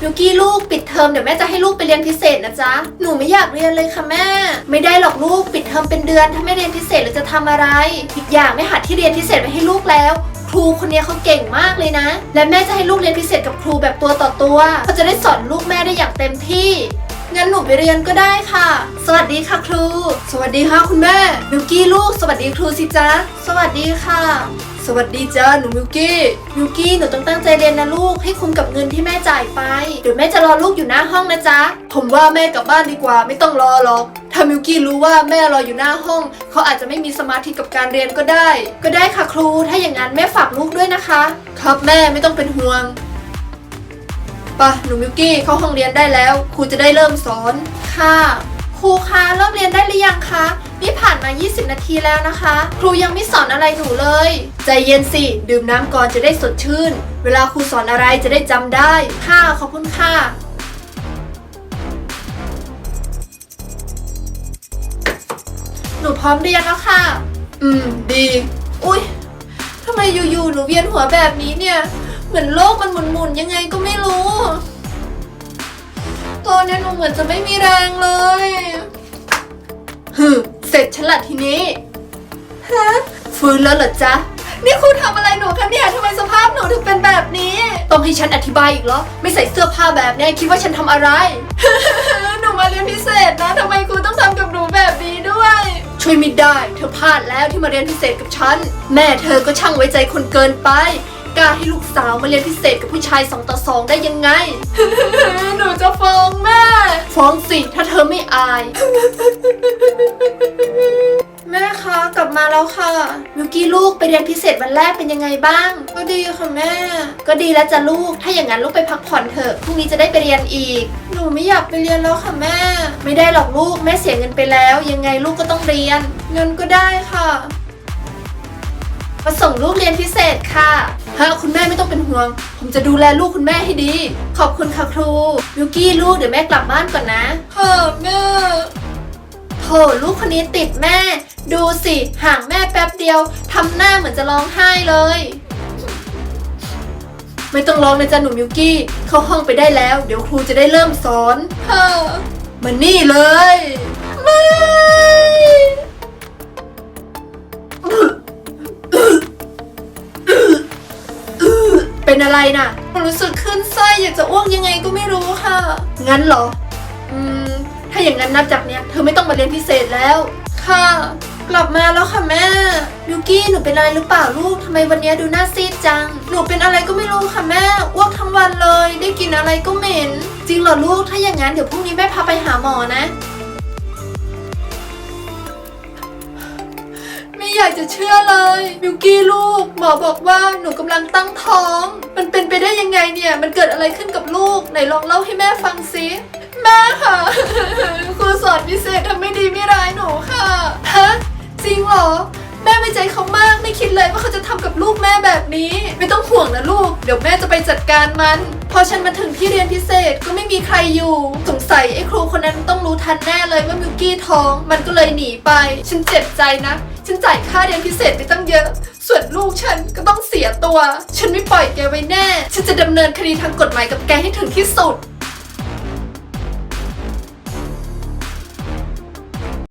มิวกี้ลูกปิดเทอมเดี๋ยวแม่จะให้ลูกไปเรียนพิเศษนะจ๊ะ หนูไม่อยากเรียนเลยค่ะแม่ ไม่ได้หรอกลูกปิดเทอมเป็นเดือน ถ้าไม่เรียนพิเศษแล้วจะทำอะไร อีกอย่างแม่หาที่เรียนพิเศษไว้ให้ลูกแล้วครูคนนี้เขาเก่งมากเลยนะ และแม่จะให้ลูกเรียนพิเศษกับครูแบบตัวต่อตัวเขาจะได้สอนลูกแม่ได้อย่างเต็มที่งั้นหนูไปเรียนก็ได้ค่ะ สวัสดีค่ะครู สวัสดีค่ะคุณแม่มิวกี้ลูก สวัสดีครูสิจ๊ะ สวัสดีค่ะ สวัสดีจ้าหนูมิวกี้มิวกี้หนูต้องตั้งใจเรียนนะลูกให้คุ้มกับเงินที่แม่จ่ายไปเดี๋ยวแม่จะรอลูกอยู่หน้าห้องนะจ๊ะผมว่าแม่กลับบ้านดีกว่าไม่ต้องรอหรอกถ้ามิวกี้รู้ว่าแม่รออยู่หน้าห้อง เขาอาจจะไม่มีสมาธิกับการเรียนก็ได้ ก็ได้ค่ะครูถ้าอย่างนั้นแม่ฝากลูกด้วยนะคะ ครับแม่ไม่ต้องเป็นห่วงปะหนูมิวกี้เข้าห้องเรียนได้แล้ว ครูจะได้เริ่มสอนค่ะ ครูคะเริ่มเรียนได้หรือยังคะ นี่ผ่านมา 20 นาทีแล้วนะคะ ครูยังไม่สอนอะไรหนูเลย ใจเย็นสิ ดื่มน้ำก่อนจะได้สดชื่น เวลาครูสอนอะไรจะได้จำได้ ค่ะขอบคุณค่ะ หนูพร้อมเรียนแล้วค่ะ อืม ดี อุ้ยทำไมอยู่ๆหนูเวียนหัวแบบนี้เนี่ย เหมือนโลกมันหมุนๆยังไงก็ไม่รู้ ตอนนี้หนูเหมือนจะไม่มีแรงเลยฮึมเสร็จฉันละทีนี้ฮะฟื้นแล้วเหรอจ๊ะ นี่ครูทำอะไรหนูคะเนี่ยทำไมสภาพหนูถึงเป็นแบบนี้ ต้องให้ฉันอธิบายอีกเหรอ ไม่ใส่เสื้อผ้าแบบเนี้ยคิดว่าฉันทำอะไร หนูมาเรียนพิเศษนะทำไมครูต้องทำกับหนูแบบนี้ด้วย ช่วยไม่ได้ เธอพลาดแล้วที่มาเรียนพิเศษกับฉัน แม่เธอก็ช่างไว้ใจคนเกินไป กล้าให้ลูกสาวมาเรียนพิเศษกับผู้ชายสองต่อสองได้ยังไง หนูจะฟ้องแม่ ฟ้องสิ ถ้าเธอไม่อาย แม่คะ กลับมาแล้วค่ะ มิวกี้ลูกไปเรียนพิเศษวันแรกเป็นยังไงบ้าง ก็ดีค่ะแม่ ก็ดีแล้วจ้ะลูก ถ้าอย่างนั้นลูกไปพักผ่อนเถอะ พรุ่งนี้จะได้ไปเรียนอีก หนูไม่อยากไปเรียนแล้วค่ะแม่ ไม่ได้หรอกลูก แม่เสียเงินไปแล้ว ยังไงลูกก็ต้องเรียน เงินก็ได้ค่ะ มาส่งลูกเรียนพิเศษค่ะฮะคุณแม่ไม่ต้องเป็นห่วง ผมจะดูแลลูกคุณแม่ให้ดี ขอบคุณค่ะครูมิวกี้ลูกเดี๋ยวแม่กลับบ้านก่อนนะค่ะแม่โถลูกคนนี้ติดแม่ ดูสิห่างแม่แป๊บเดียวทำหน้าเหมือนจะร้องไห้เลย ไม่ต้องร้องนะจ๊ะหนูมิวกี้ เข้าห้องไปได้แล้ว เดี๋ยวครูจะได้เริ่มสอนค่ะมานี่เลยไม่ เป็นอะไรน่ะ รู้สึกขึ้นไส้อยากจะอ้วกยังไงก็ไม่รู้ค่ะ งั้นเหรอ อืม ถ้าอย่างนั้นนับจากเนี้ย เธอไม่ต้องมาเรียนพิเศษแล้ว ค่ะ กลับมาแล้วค่ะแม่ยูกี้หนูเป็นอะไรหรือเปล่าลูกทำไมวันนี้ดูหน้าซีดจัง หนูเป็นอะไรก็ไม่รู้ค่ะแม่อ้วกทั้งวันเลย ได้กลินอะไรก็เหม็น จริงเหรอลูก ถ้าอย่างนั้นเดี๋ยวพรุ่งนี้แม่พาไปหาหมอนะากจะเชื่อเลยมิวกี้ลูก หมอบอกว่าหนูกำลังตั้งท้อง มันเป็นไปได้ยังไงเนี่ย มันเกิดอะไรขึ้นกับลูกไหนลองเล่าให้แม่ฟังสิแม่ค่ะครูสอนพิเศษทำไม่ดีไม่ร้ายหนูค่ะฮะจริงเหรอแม่ไม่ใจเขามากไม่คิดเลยว่าเขาจะทำกับลูกแม่แบบนี้ ไม่ต้องห่วงนะลูก เดี๋ยวแม่จะไปจัดการมันพอฉันมาถึงที่เรียนพิเศษก็ไม่มีใครอยู่ สงสัยไอ้ครูคนนั้นต้องรู้ทันแน่เลยว่ามิวกี้ท้อง มันก็เลยหนีไป ฉันเจ็บใจนะ ฉันจ่ายค่าเรียนพิเศษไปตั้งเยอะ ส่วนลูกฉันก็ต้องเสียตัว ฉันไม่ปล่อยแกไว้แน่ ฉันจะดำเนินคดีทางกฎหมายกับแกให้ถึงที่สุด